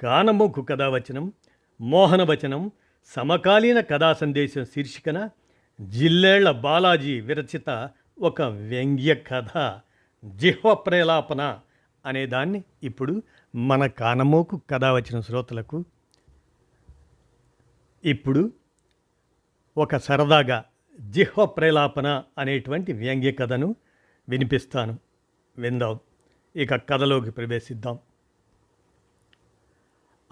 కానమోకు కథావచనం మోహనవచనం సమకాలీన కథా సందేశం శీర్షికన జిల్లేళ్ళ బాలాజీ విరచిత ఒక వ్యంగ్య కథ జిహ్వ ప్రేలాపన అనేదాన్ని ఇప్పుడు మన కానమోకు కథావచన శ్రోతలకు ఇప్పుడు ఒక సరదాగా జిహ్వ ప్రేలాపన అనేటువంటి వ్యంగ్య కథను వినిపిస్తాను. విందాం. ఇక కథలోకి ప్రవేశిద్దాం.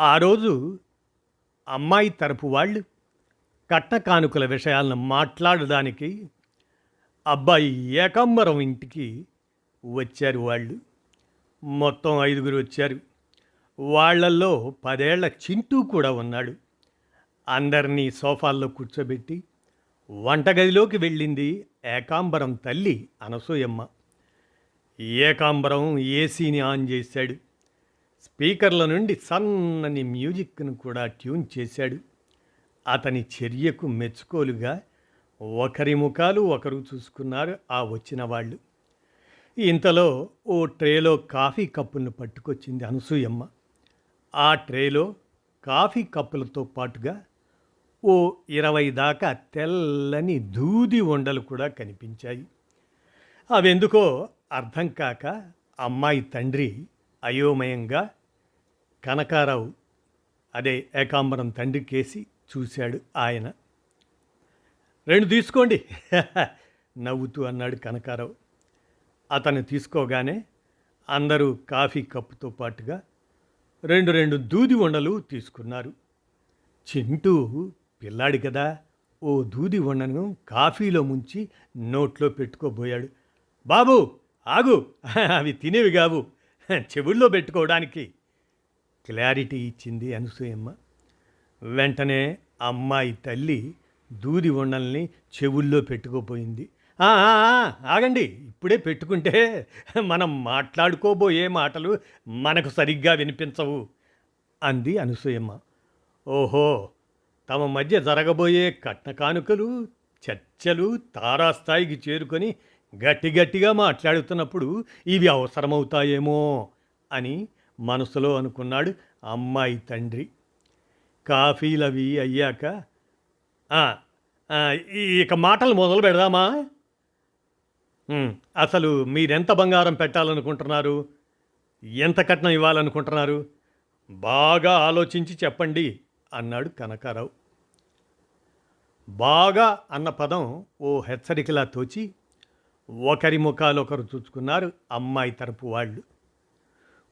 ఆ రోజు అమ్మాయి తరపు వాళ్ళు కట్న కానుకల విషయాలను మాట్లాడడానికి అబ్బాయి ఏకాంబరం ఇంటికి వచ్చారు వాళ్ళు. మొత్తం ఐదుగురు వచ్చారు. వాళ్ళల్లో పదేళ్ళ చింటూ కూడా ఉన్నాడు. అందరినీ సోఫాల్లో కూర్చోబెట్టి వంటగదిలోకి వెళ్ళింది ఏకాంబరం తల్లి అనసూయమ్మ. ఏకాంబరం ఏసీని ఆన్ చేశాడు. స్పీకర్ల నుండి సన్నని మ్యూజిక్ను కూడా ట్యూన్ చేశాడు. అతని చర్యకు మెచ్చుకోలుగా ఒకరి ముఖాలు ఒకరు చూసుకున్నారు ఆ వచ్చిన వాళ్ళు. ఇంతలో ఓ ట్రేలో కాఫీ కప్పులను పట్టుకొచ్చింది అనసూయమ్మ. ఆ ట్రేలో కాఫీ కప్పులతో పాటుగా ఓ ఇరవై దాకా తెల్లని దూది ఉండలు కూడా కనిపించాయి. అవెందుకో అర్థం కాక అమ్మాయి తండ్రి అయోమయంగా కనకారావు అదే ఏకాంబరం తండ్రికేసి చూశాడు ఆయన. రెండు తీసుకోండి నవ్వుతూ అన్నాడు కనకారావు. అతను తీసుకోగానే అందరూ కాఫీ కప్పుతో పాటుగా రెండు రెండు దూది వండలు తీసుకున్నారు. చింటూ పిల్లాడి కదా ఓ దూది వండను కాఫీలో ముంచి నోట్లో పెట్టుకోబోయాడు. బాబు ఆగు అవి తినేవి కావు. చెవుల్లో పెట్టుకోవడానికి క్లారిటీ ఇచ్చింది అనసూయమ్మ. వెంటనే అమ్మాయి తల్లి దూది ఉండల్ని చెవుల్లో పెట్టుకోపోయింది. ఆగండి ఇప్పుడే పెట్టుకుంటే మనం మాట్లాడుకోబోయే మాటలు మనకు సరిగ్గా వినిపించవు అంది అనసూయమ్మ. ఓహో తమ మధ్య జరగబోయే కట్న కానుకలు చర్చలు తారాస్థాయికి చేరుకొని గట్టి గట్టిగా మాట్లాడుతున్నప్పుడు ఇవి అవసరమవుతాయేమో అని మనసులో అనుకున్నాడు అమ్మాయి తండ్రి. కాఫీలవి అయ్యాక ఇక మాటలు మొదలు పెడదామా? అసలు మీరెంత బంగారం పెట్టాలనుకుంటున్నారు? ఎంత కట్నం ఇవ్వాలనుకుంటున్నారు? బాగా ఆలోచించి చెప్పండి అన్నాడు కనకారావు. బాగా అన్న పదం ఓ హెచ్చరికలా తోచి ఒకరి ముఖాలు ఒకరు చూసుకున్నారు అమ్మాయి తరపు వాళ్ళు.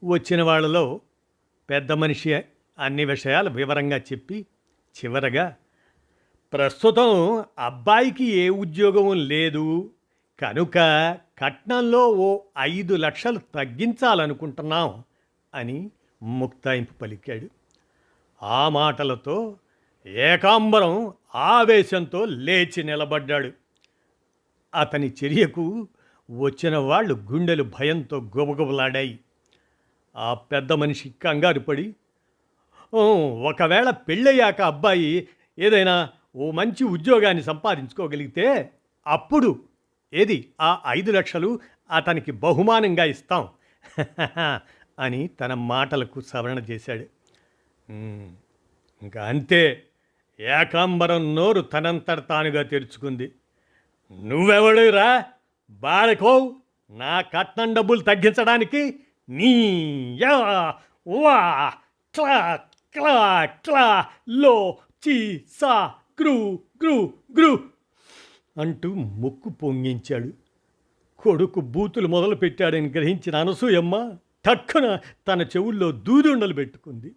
వచ్చిన వాళ్ళలో పెద్ద మనిషి అన్ని విషయాలు వివరంగా చెప్పి చివరగా ప్రస్తుతం అబ్బాయికి ఏ ఉద్యోగం లేదు. కనుక కట్నంలో ఓ ఐదు లక్షలు తగ్గించాలనుకుంటున్నాం అని ముక్తాయింపు పలికాడు. ఆ మాటలతో ఏకాంబరం ఆవేశంతో లేచి నిలబడ్డాడు. అతని చర్యకు వచ్చిన వాళ్ళు గుండెలు భయంతో గుబగుబలాడాయి. ఆ పెద్ద మనిషి కంగారు పడి ఒకవేళ పెళ్ళయ్యాక అబ్బాయి ఏదైనా ఓ మంచి ఉద్యోగాన్ని సంపాదించుకోగలిగితే అప్పుడు ఏది? ఆ ఐదు లక్షలు అతనికి బహుమానంగా ఇస్తాం. అని తన మాటలకు సవరణ చేశాడు. ఇంకా అంతే. ఏకాంబరం నోరు తనంతట తానుగా తెరుచుకుంది. నువ్వెవడురా? బాడకో నా కట్నం డబ్బులు తగ్గించడానికి నీ యా వా క్లా క్లా క్లా లో చీ సా గ్రూ గ్రూ గ్రూ అంటూ ముక్కు పొంగించాడు. కొడుకు బూతులు మొదలు పెట్టాడని గ్రహించిన అనసూయమ్మ తక్కున తన చెవుల్లో దూదుండలు పెట్టుకుంది.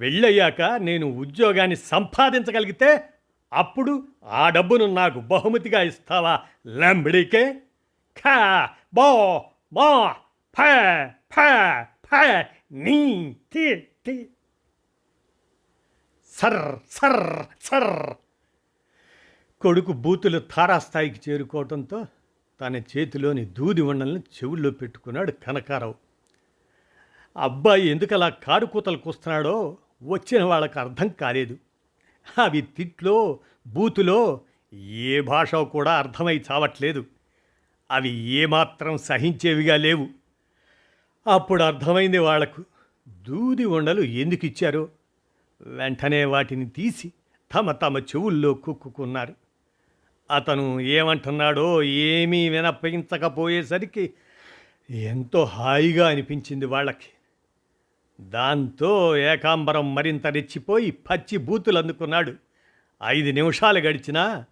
వెళ్ళయ్యాక నేను ఉద్యోగాన్ని సంపాదించగలిగితే అప్పుడు ఆ డబ్బును నాకు బహుమతిగా ఇస్తావా లంబడికే? ఖా బో మో ఫ ఫ ఫ నీ తి తి. Sir sir sir. కొడుకు బూతులు తారాస్థాయికి చేరుకోవడంతో తన చేతిలోని దూది వండల్ని చెవుల్లో పెట్టుకున్నాడు కనకారావు. అబ్బాయి ఎందుకలా కారు కూతలు కూస్తున్నాడో వచ్చిన వాళ్ళకి అర్థం కాలేదు. అవి తిట్లో బూతులో ఏ భాష కూడా అర్థమై చావట్లేదు. అవి ఏమాత్రం సహించేవిగా లేవు. అప్పుడు అర్థమైంది వాళ్ళకు దూది ఉండలు ఎందుకు ఇచ్చారో? వెంటనే వాటిని తీసి తమ తమ చెవుల్లో కుక్కుకున్నారు. అతను ఏమంటున్నాడో ఏమీ వినపించకపోయేసరికి ఎంతో హాయిగా అనిపించింది వాళ్ళకి దాంతో ఏకాంబరం మరింత రెచ్చిపోయి పచ్చి బూతులు అందుకున్నాడు ఐదు నిమిషాలు గడిచినా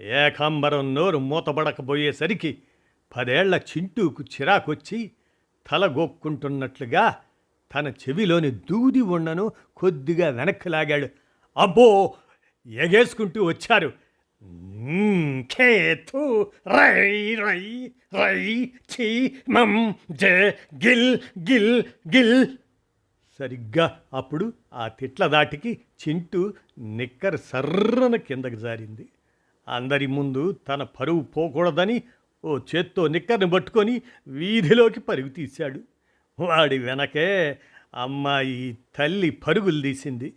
ఏకాంబరం నోరు మూతబడకపోయేసరికి పదేళ్ళ చింటూకు చిరాకొచ్చి తల గోక్కుంటున్నట్లుగా తన చెవిలోని దూది ఉండను కొద్దిగా వెనక్కి లాగాడు. అబ్బో! ఎగేసుకుంటూ వచ్చారు. ఖేతు రై రై రై ఛీ మం జే గిల్ గిల్ గిల్ సరిగ్గా అప్పుడు ఆ తిట్ల దాటికి చింటూ నిక్కర్ సర్రన కిందకి జారింది. అందరి ముందు తన పరువు పోకూడదని ఓ చేత్తో నిక్కర్ని పట్టుకొని వీధిలోకి పరుగు తీశాడు. వాడి వెనకే అమ్మాయి తల్లి పరుగులు తీసింది.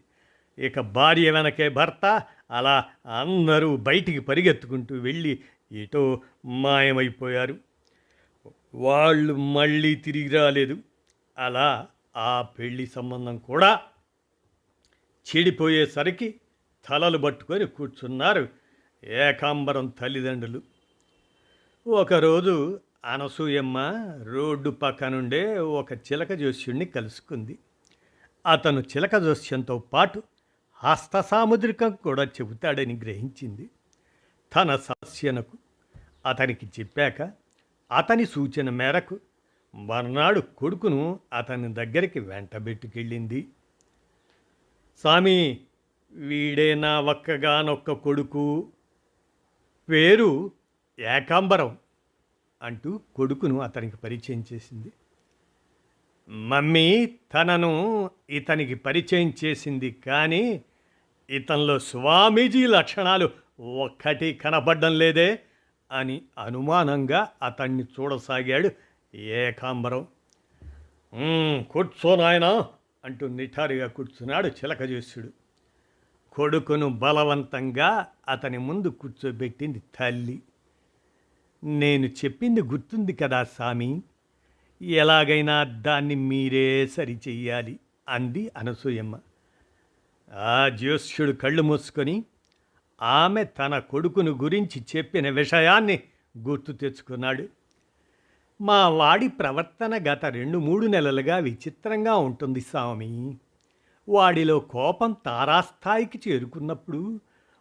ఇక భార్య వెనకే భర్త అలా అందరూ బయటికి పరిగెత్తుకుంటూ వెళ్ళి ఎటో మాయమైపోయారు. వాళ్ళు మళ్ళీ తిరిగి రాలేదు. అలా ఆ పెళ్ళి సంబంధం కూడా చెడిపోయేసరికి తలలు పట్టుకొని కూర్చున్నారు ఏకాంబరం తల్లిదండ్రులు. ఒకరోజు అనసూయమ్మ రోడ్డు పక్కనుండే ఒక చిలక జోస్యుణ్ణి కలుసుకుంది. అతను చిలక జోస్యంతో పాటు హస్త సాముద్రికం కూడా చెబుతాడని గ్రహించింది. తన సమస్యనకు అతనికి చెప్పాక అతని సూచన మేరకు మర్నాడు కొడుకును అతని దగ్గరికి వెంటబెట్టుకెళ్ళింది. స్వామి వీడే నా ఒక్కగానొక్క కొడుకు. పేరు ఏకాంబరం అంటూ కొడుకును అతనికి పరిచయం చేసింది. మమ్మీ తనను ఇతనికి పరిచయం చేసింది కానీ ఇతనిలో స్వామీజీ లక్షణాలు ఒక్కటి కనపడడం లేదే అని అనుమానంగా అతన్ని చూడసాగాడు ఏకాంబరం కూర్చో నాయనా అంటూ నిఠారుగా కూర్చున్నాడు చిలకజేసుడు కొడుకును బలవంతంగా అతని ముందు కూర్చోబెట్టింది తల్లి. నేను చెప్పింది గుర్తుంది కదా సామి ఎలాగైనా దాన్ని మీరే సరిచెయ్యాలి అంది అనసూయమ్మ. ఆ జ్యోష్యుడు కళ్ళు మూసుకొని ఆమె తన కొడుకును గురించి చెప్పిన విషయాన్ని గుర్తు తెచ్చుకున్నాడు. మా వాడి ప్రవర్తన గత రెండు మూడు నెలలుగా విచిత్రంగా ఉంటుంది స్వామి. వాడిలో కోపం తారాస్థాయికి చేరుకున్నప్పుడు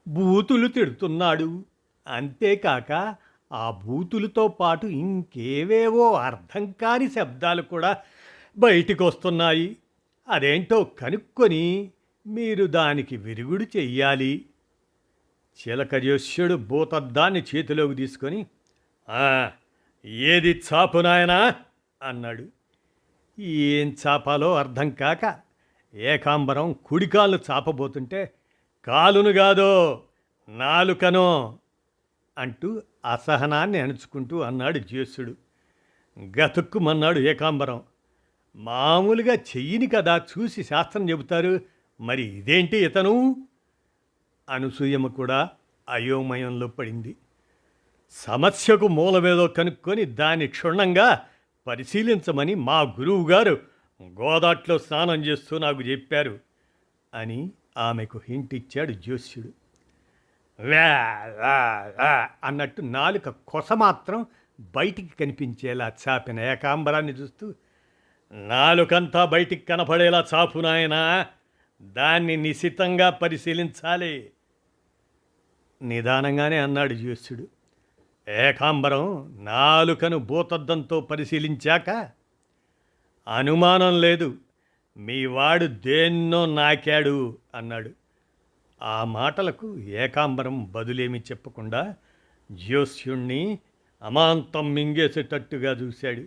బూతులు తిడుతున్నాడు. అంతేకాక ఆ బూతులతో పాటు ఇంకేవేవో అర్థం కాని శబ్దాలు కూడా బయటికి వస్తున్నాయి అదేంటో కనుక్కొని మీరు దానికి విరుగుడు చెయ్యాలి. చిలకజోష్యుడు భూతద్దాన్ని చేతిలోకి తీసుకొని ఏది చాపు నాయనా? అన్నాడు. ఏం చాపాలో అర్థం కాక ఏకాంబరం కుడికాలు చాపబోతుంటే కాలును కాదో నాలుకనో అంటూ అసహనాన్ని అణుచుకుంటూ అన్నాడు జ్యోసుడు గతుక్కుమన్నాడు ఏకాంబరం. మామూలుగా చెయ్యిని కదా చూసి శాస్త్రం చెబుతారు మరి ఇదేంటి ఇతను? అనుసూయమ కూడా అయోమయంలో పడింది. సమస్యకు మూలమేదో కనుక్కొని దాన్ని క్షుణ్ణంగా పరిశీలించమని మా గురువుగారు గోదాట్లో స్నానం చేస్తూ నాకు చెప్పారు అని ఆమెకు హింట్ ఇచ్చాడు జ్యోష్యుడు వ్యా, అన్నట్టు నాలుక కొస మాత్రం బయటికి కనిపించేలా చాపిన ఏకాంబరాన్ని చూస్తూ నాలుకంతా బయటికి కనపడేలా చాపు నాయనా దాన్ని నిశితంగా పరిశీలించాలి. నిదానంగానే అన్నాడు జ్యోష్యుడు ఏకాంబరం నాలుకను భూతద్దంతో పరిశీలించాక అనుమానం లేదు మీ వాడు దేన్నో నాకాడు అన్నాడు. ఆ మాటలకు ఏకాంబరం బదులేమి చెప్పకుండా జ్యోస్యుణ్ణి అమాంతం మింగేసేటట్టుగా చూశాడు.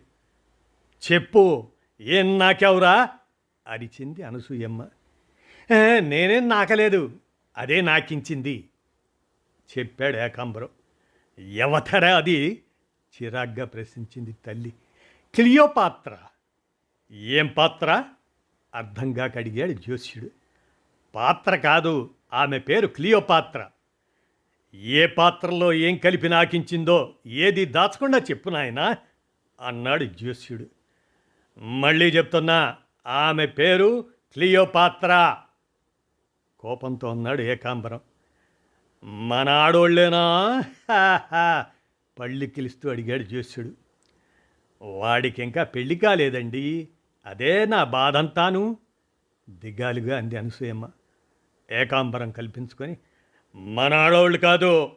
చెప్పు ఏం నాకెవరా? అరిచింది అనసూయమ్మ. నేనేం నాకలేదు అదే నాకించింది చెప్పాడు ఏకాంబరం. ఎవతరా అది? చిరాగ్గా ప్రశ్నించింది తల్లి. క్లియోపాత్ర. ఏం పాత్ర? అర్థంగా కడిగాడు జ్యోష్యుడు పాత్ర కాదు ఆమె పేరు క్లియోపాత్ర. ఏ పాత్రలో ఏం కలిపి నాకించిందో ఏది దాచకుండా చెప్పు నాయనా అన్నాడు జ్యోష్యుడు మళ్ళీ చెప్తున్నా ఆమె పేరు క్లియోపాత్ర. కోపంతో అన్నాడు ఏకాంబరం. మన ఆడోళ్ళేనా హాహా. పళ్ళు కిలుస్తూ అడిగాడు జ్యోష్యుడు వాడికి ఇంకా పెళ్ళి కాలేదండి. అదే నా బాధంతాను. దిగాలుగా అంది అనసూయమ్మ. ఏకాంబరం కల్పించుకొని మన ఆడవాళ్ళు కాదు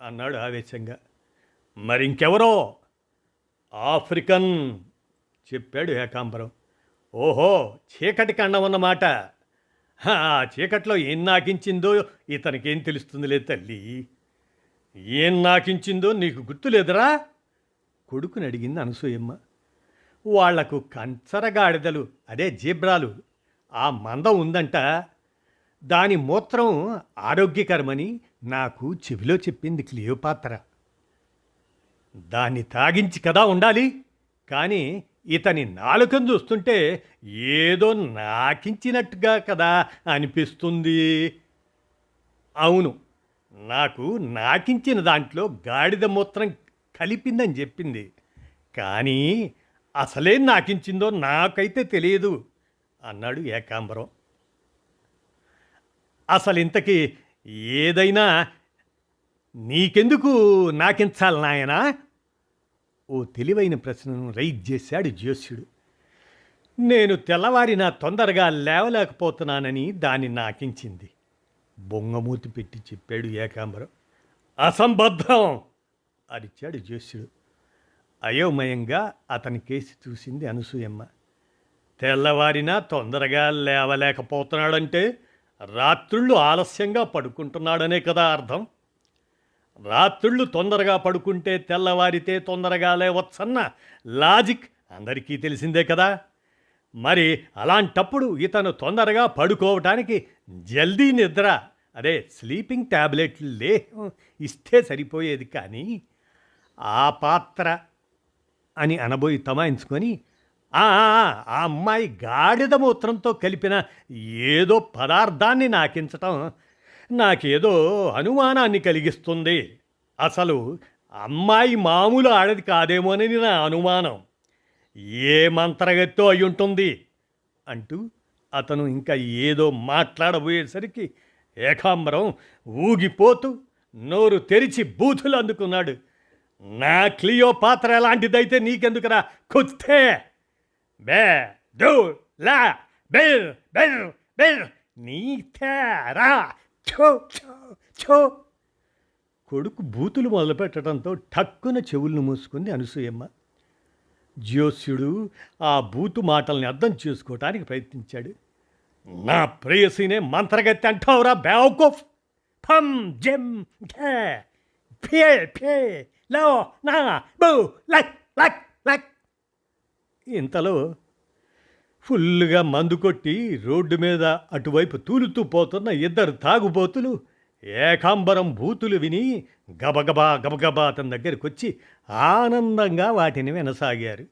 అన్నాడు ఆవేశంగా. మరి ఇంకెవరో ఆఫ్రికన్ చెప్పాడు ఏకాంబరం. ఓహో చీకటి కండం అన్నమాట ఆ చీకట్లో ఏం నాకించిందో ఇతనికేం తెలుస్తుందిలే తల్లి. ఏం నాకించిందో నీకు గుర్తులేదురా? కొడుకుని అడిగింది అనసూయమ్మ. వాళ్ళకు కంచరగాడిదలు అదే జీబ్రాలు ఆ మందం ఉందంట. దాని మూత్రం ఆరోగ్యకరమని నాకు చెవిలో చెప్పింది క్లియోపాత్ర. దాన్ని తాగించి కదా ఉండాలి కానీ ఇతని నాలుకను చూస్తుంటే ఏదో నాకించినట్టుగా కదా అనిపిస్తుంది. అవును నాకు నాకించిన దాంట్లో గాడిద మూత్రం కలిపిందని చెప్పింది. కానీ అసలేం నాకించిందో నాకైతే తెలియదు అన్నాడు ఏకాంబరం. అసలు ఇంతకీ ఏదైనా నీకెందుకు నాకించాలి నాయనా? ఓ తెలివైన ప్రశ్నను రైజ్ చేశాడు జ్యోస్యుడు నేను తెల్లవారిన తొందరగా లేవలేకపోతున్నానని దాన్ని నాకించింది. బొంగమూతి పెట్టి చెప్పాడు ఏకాంబరం. అసంబద్ధం! అరిచాడు జ్యోస్యుడు అయోమయంగా అతని కేసి చూసింది అనసూయమ్మ. తెల్లవారినా తొందరగా లేవలేకపోతున్నాడంటే రాత్రుళ్ళు ఆలస్యంగా పడుకుంటున్నాడనే కదా అర్థం? రాత్రుళ్ళు తొందరగా పడుకుంటే తెల్లవారితే తొందరగా లేవచ్చన్న లాజిక్ అందరికీ తెలిసిందే కదా. మరి అలాంటప్పుడు ఇతను తొందరగా పడుకోవటానికి జల్దీ నిద్ర అదే స్లీపింగ్ ట్యాబ్లెట్లు లే ఇస్తే సరిపోయేది కానీ ఆ పాత్ర అని అనబోయి తమాయించుకొని "ఆ, ఆ, ఆ అమ్మాయి గాడిద మూత్రంతో కలిపిన ఏదో పదార్థాన్ని నాకించటం నాకేదో అనుమానాన్ని కలిగిస్తుంది. అసలు అమ్మాయి మామూలు ఆడది కాదేమోనని నా అనుమానం. ఏ మంత్రగత్తో అయి ఉంటుంది అంటూ అతను ఇంకా ఏదో మాట్లాడబోయేసరికి ఏకాంబరం ఊగిపోతూ నోరు తెరిచి బూతులు అందుకున్నాడు. నా క్లియో పాత్ర ఎలాంటిదైతే నీకెందుకురా? కుత్తే! బే దు లా బెర్ బెర్ బెర్ నీ తేరా ఛో ఛో ఛో. కొడుకు బూతులు మొదలుపెట్టడంతో ఠక్కున చెవులను మూసుకుంది అనసూయమ్మ. జ్యోస్యుడు ఆ బూతు మాటల్ని అర్థం చేసుకోవటానికి ప్రయత్నించాడు. నా ప్రేయసినే మంత్రగత్తి అంటావురా బేవకూఫ్ ఫమ్ జెమ్ ఘే ఫే ఫే లో నా బూ లక్ లక్ లక్. ఇంతలో ఫుల్లుగా మందు కొట్టి రోడ్డు మీద అటువైపు తూలుతూ పోతున్న ఇద్దరు తాగుబోతులు ఏకాంబరం బూతులు విని గబగబా గబగబా అతని దగ్గరికి వచ్చి ఆనందంగా వాటిని వినసాగారు.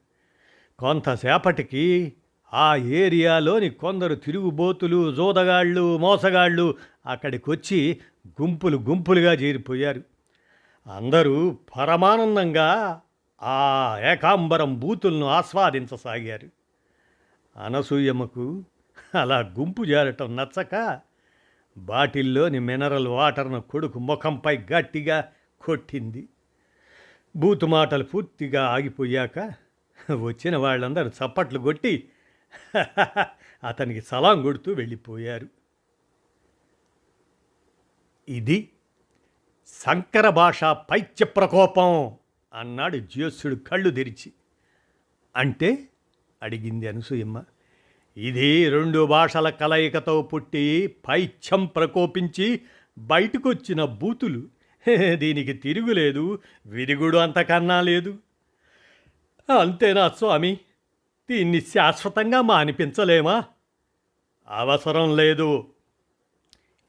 కొంతసేపటికి ఆ ఏరియాలోని కొందరు తిరుగుబోతులు జోదగాళ్ళు మోసగాళ్ళు అక్కడికి వచ్చి గుంపులు గుంపులుగా చేరిపోయారు. అందరూ పరమానందంగా ఆ ఏకాంబరం బూతులను ఆస్వాదించసాగారు. అనసూయమ్మకు అలా గుంపు జారటం నచ్చక బాటిల్లోని మినరల్ వాటర్ను కొడుకు ముఖంపై గట్టిగా కొట్టింది. బూతు మాటలు పూర్తిగా ఆగిపోయాక వచ్చిన వాళ్ళందరూ చప్పట్లు కొట్టి అతనికి సలాం కొడుతూ వెళ్ళిపోయారు. ఇది సంకర భాష పైత్య ప్రకోపం అన్నాడు జ్యోస్సుడు కళ్ళు తెరిచి. అంటే అడిగింది అనసూయమ్మ. ఇది రెండు భాషల కలయికతో పుట్టి పైత్యం ప్రకోపించి బయటకొచ్చిన బూతులు. దీనికి తిరుగులేదు విరుగుడు అంతకన్నా లేదు. అంతేనా స్వామి? దీన్ని శాశ్వతంగా మానిపించలేమా? అవసరం లేదు.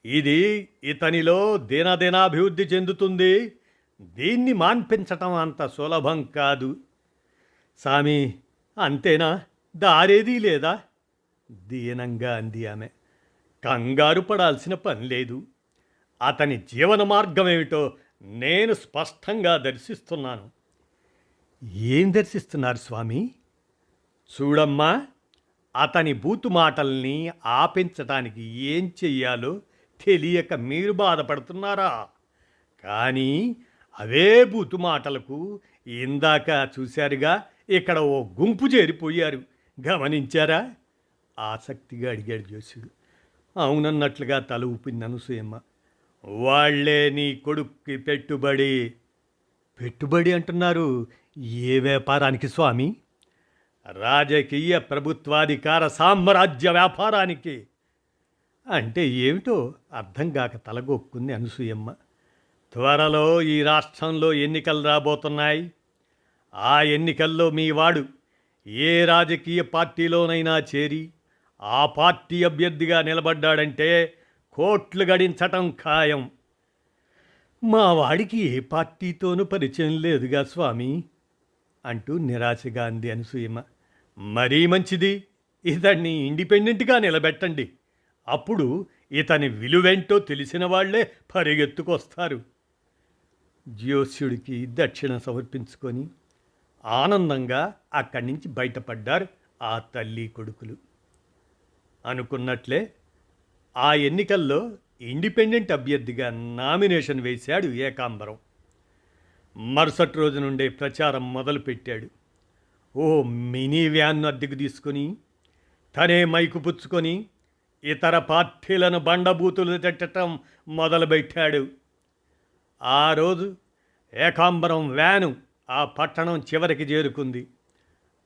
ఇది ఇతనిలో దినదినాభివృద్ధి చెందుతుంది. దీన్ని మాన్పించటం అంత సులభం కాదు. సామి అంతేనా? దారేదీ లేదా? దీనంగా అంది ఆమె. కంగారు పడాల్సిన పని లేదు. అతని జీవన మార్గం ఏమిటో నేను స్పష్టంగా దర్శిస్తున్నాను. ఏం దర్శిస్తున్నారు స్వామి? చూడమ్మా అతని బూతు మాటల్ని ఆపించటానికి ఏం చెయ్యాలో తెలియక మీరు బాధపడుతున్నారా? కానీ అవే బూతు మాటలకు ఇందాక చూశారుగా ఇక్కడ ఓ గుంపు చేరిపోయారు. గమనించారా? ఆసక్తిగా అడిగాడు జోసుడు అవునన్నట్లుగా తల ఊపింది అనసూయమ్మ. వాళ్ళే నీ కొడుక్కి పెట్టుబడి. పెట్టుబడి అంటున్నారు ఏ వ్యాపారానికి స్వామి? రాజకీయ ప్రభుత్వాధికార సామ్రాజ్య వ్యాపారానికి. అంటే ఏమిటో అర్థం కాక తలగొక్కుంది అనసూయమ్మ. త్వరలో ఈ రాష్ట్రంలో ఎన్నికలు రాబోతున్నాయి. ఆ ఎన్నికల్లో మీ వాడు ఏ రాజకీయ పార్టీలోనైనా చేరి ఆ పార్టీ అభ్యర్థిగా నిలబడ్డాడంటే కోట్లు గడించటం ఖాయం. మా వాడికి ఏ పార్టీతోనూ పరిచయం లేదుగా స్వామి అంటూ నిరాశగా అంది అనసూయమ్మ. మరీ మంచిది ఇతన్ని ఇండిపెండెంట్గా నిలబెట్టండి. అప్పుడు ఇతని విలువేంటో తెలిసిన వాళ్ళే పరిగెత్తుకొస్తారు. జ్యోష్యుడికి దక్షిణ సమర్పించుకొని ఆనందంగా అక్కడి నుంచి బయటపడ్డారు ఆ తల్లి కొడుకులు. అనుకున్నట్లే ఆ ఎన్నికల్లో ఇండిపెండెంట్ అభ్యర్థిగా నామినేషన్ వేశాడు ఏకాంబరం. మరుసటి రోజు నుండే ప్రచారం మొదలుపెట్టాడు. ఓ మినీ వ్యాన్ను అద్దెకు తీసుకొని తనే మైకు పుచ్చుకొని ఇతర పార్టీలను బండబూతులు తిట్టడం మొదలుపెట్టాడు. ఆ రోజు ఏకాంబరం వ్యాను ఆ పట్టణం చివరికి చేరుకుంది.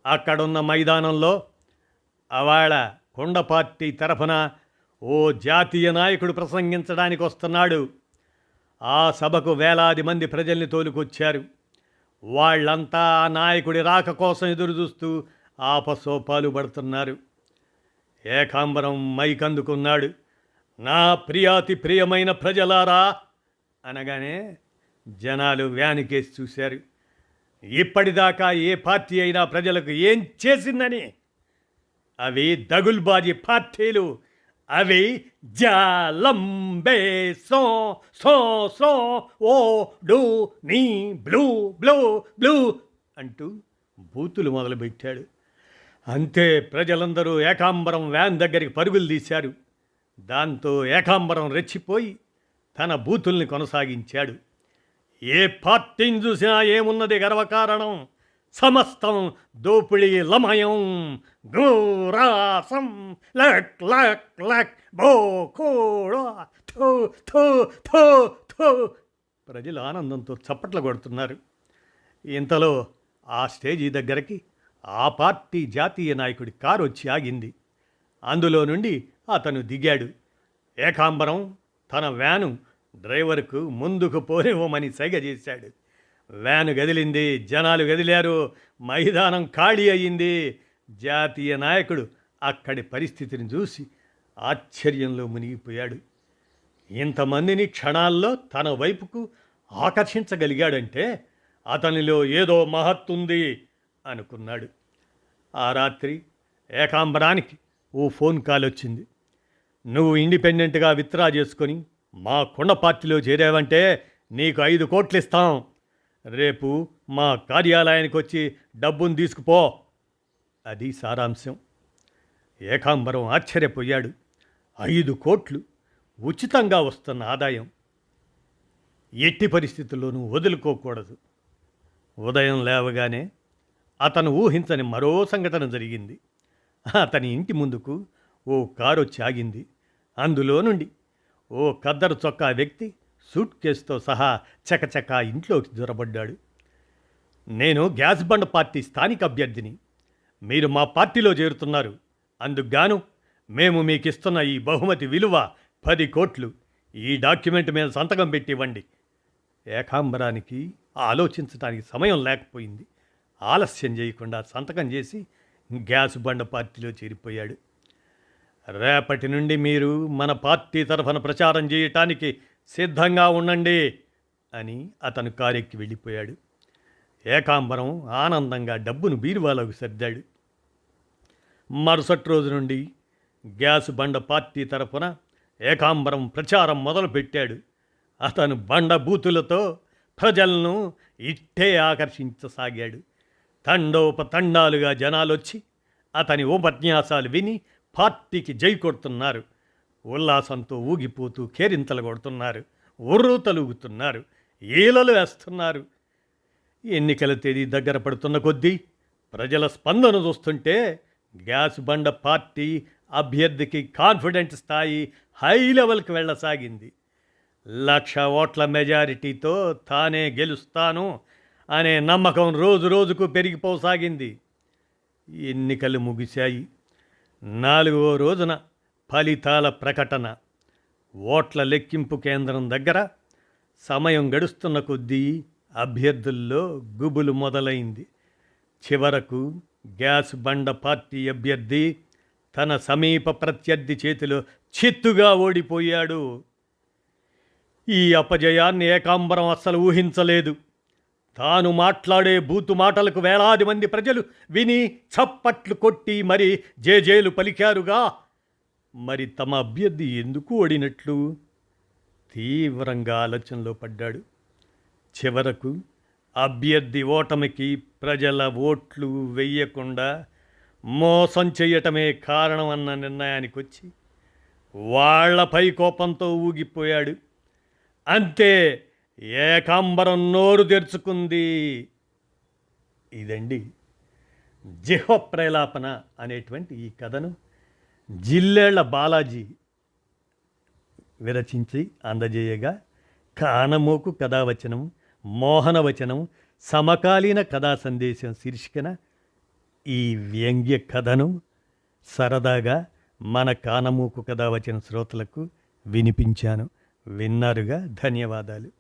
అక్కడున్న మైదానంలో అవాళ కొండ పార్టీ తరఫున ఓ జాతీయ నాయకుడు ప్రసంగించడానికి వస్తున్నాడు. ఆ సభకు వేలాది మంది ప్రజల్ని తోలుకొచ్చారు. వాళ్ళంతా ఆ నాయకుడి రాక కోసం ఎదురుచూస్తూ ఆపసోపాలు పడుతున్నారు. ఏకాంబరం మైకందుకున్నాడు నా ప్రియాతి ప్రియమైన ప్రజలారా అనగానే జనాలు వ్యానికేసి చూశారు. ఇప్పటిదాకా ఏ పార్టీ అయినా ప్రజలకు ఏం చేసిందని? అవి దగుల్బాజీ పార్టీలు. అవి జాలంబే సో సో సో ఓ డూ నీ బ్లూ బ్లూ బ్లూ అంటూ బూతులు మొదలుపెట్టాడు. అంతే ప్రజలందరూ ఏకాంబరం వ్యాన్ దగ్గరికి పరుగులు తీశారు. దాంతో ఏకాంబరం రెచ్చిపోయి తన బూతుల్ని కొనసాగించాడు. ఏ పార్టీని చూసినా ఏమున్నది గర్వకారణం? సమస్తం దోపిడీ లమయం. గోరాసం లక్ లక్ లక్. బో కోడో థూ థూ థూ. ప్రజలు ఆనందంతో చప్పట్లు కొడుతున్నారు. ఇంతలో ఆ స్టేజీ దగ్గరికి ఆ పార్టీ జాతీయ నాయకుడి కారు వచ్చి ఆగింది. అందులో నుండి అతను దిగాడు. ఏకాంబరం తన వ్యాను డ్రైవర్కు ముందుకు పోనివ్వమని సైగ చేశాడు. వ్యాను గదిలింది జనాలు గదిలారు మైదానం ఖాళీ అయ్యింది. జాతీయ నాయకుడు అక్కడి పరిస్థితిని చూసి ఆశ్చర్యంలో మునిగిపోయాడు. ఇంతమందిని క్షణాల్లో తన వైపుకు ఆకర్షించగలిగాడంటే అతనిలో ఏదో మహత్తుంది అనుకున్నాడు. ఆ రాత్రి ఏకాంబరానికి ఓ ఫోన్ కాల్ వచ్చింది నువ్వు ఇండిపెండెంట్గా విత్డ్రా చేసుకొని మా కొండ పార్టీలో చేరావంటే నీకు ఐదు కోట్లు ఇస్తాం రేపు మా కార్యాలయానికి వచ్చి డబ్బును తీసుకుపో. అది సారాంశం. ఏకాంబరం ఆశ్చర్యపోయాడు. ఐదు కోట్లు ఉచితంగా వస్తున్న ఆదాయం. ఎట్టి పరిస్థితుల్లోనూ వదులుకోకూడదు. ఉదయం లేవగానే అతను ఊహించని మరో సంఘటన జరిగింది. అతని ఇంటి ముందుకు ఓ కారు వచ్చి ఆగింది. అందులో నుండి ఓ కద్దరు చొక్కా వ్యక్తి సూట్ కేసుతో సహా చకచకా ఇంట్లోకి జొరబడ్డాడు నేను గ్యాస్ బండ్ పార్టీ స్థానిక అభ్యర్థిని. మీరు మా పార్టీలో చేరుతున్నారు. అందుకుగాను మేము మీకు ఇస్తున్న ఈ బహుమతి విలువ పది కోట్లు. ఈ డాక్యుమెంట్ మీద సంతకం పెట్టివ్వండి. ఏకాంబరానికి ఆలోచించడానికి సమయం లేకపోయింది. ఆలస్యం చేయకుండా సంతకం చేసి గ్యాస్ బండ పార్టీలో చేరిపోయాడు. రేపటి నుండి మీరు మన పార్టీ తరఫున ప్రచారం చేయటానికి సిద్ధంగా ఉండండి అని అతను కారెక్కి వెళ్ళిపోయాడు. ఏకాంబరం ఆనందంగా డబ్బును బీరువాలోకి సర్దాడు. మరుసటి రోజు నుండి గ్యాస్ బండ పార్టీ తరఫున ఏకాంబరం ప్రచారం మొదలుపెట్టాడు. అతను బండ బూతులతో ప్రజలను ఇట్టే ఆకర్షించసాగాడు. తండోపతండాలుగా జనాలొచ్చి అతని ఉపన్యాసాలు విని పార్టీకి జై కొడుతున్నారు. ఉల్లాసంతో ఊగిపోతూ కేరింతలు కొడుతున్నారు. ఉర్రు తలుగుతున్నారు. ఈలలు వేస్తున్నారు. ఎన్నికల తేదీ దగ్గర పడుతున్న కొద్దీ ప్రజల స్పందన చూస్తుంటే గ్యాస్ బండ పార్టీ అభ్యర్థికి కాన్ఫిడెంట్ స్థాయి హై లెవెల్కి వెళ్ళసాగింది. లక్ష ఓట్ల మెజారిటీతో తానే గెలుస్తాను అనే నమ్మకం రోజు రోజుకు పెరిగిపోసాగింది. ఎన్నికలు ముగిశాయి. నాలుగో రోజున ఫలితాల ప్రకటన. ఓట్ల లెక్కింపు కేంద్రం దగ్గర సమయం గడుస్తున్న కొద్దీ అభ్యర్థుల్లో గుబులు మొదలైంది. చివరకు గ్యాస్ బండ పార్టీ అభ్యర్థి తన సమీప ప్రత్యర్థి చేతిలో చిత్తుగా ఓడిపోయాడు. ఈ అపజయాన్ని ఏకాంబరం అస్సలు ఊహించలేదు. తాను మాట్లాడే బూతు మాటలకు వేలాది మంది ప్రజలు విని చప్పట్లు కొట్టి మరి జేజేలు పలికారుగా. మరి తమ అభ్యర్థి ఎందుకు ఓడినట్లు? తీవ్రంగా ఆలోచనలో పడ్డాడు. చివరకు అభ్యర్థి ఓటమికి ప్రజల ఓట్లు వెయ్యకుండా మోసం చేయటమే కారణం అన్న నిర్ణయానికి వచ్చి వాళ్ళపై కోపంతో ఊగిపోయాడు. అంతే ఏకాంబరం నోరు తెరుచుకుంది. ఇదండి జిహ్వ ప్రలాపన అనేటువంటి ఈ కథను జిల్లేళ్ళ బాలాజీ విరచించి అందజేయగా కానమోకు కథావచనం మోహనవచనం సమకాలీన కథా సందేశం శీర్షికన ఈ వ్యంగ్య కథను సరదాగా మన కానమూకు కథావచన శ్రోతలకు వినిపించాను. విన్నారుగా? ధన్యవాదాలు.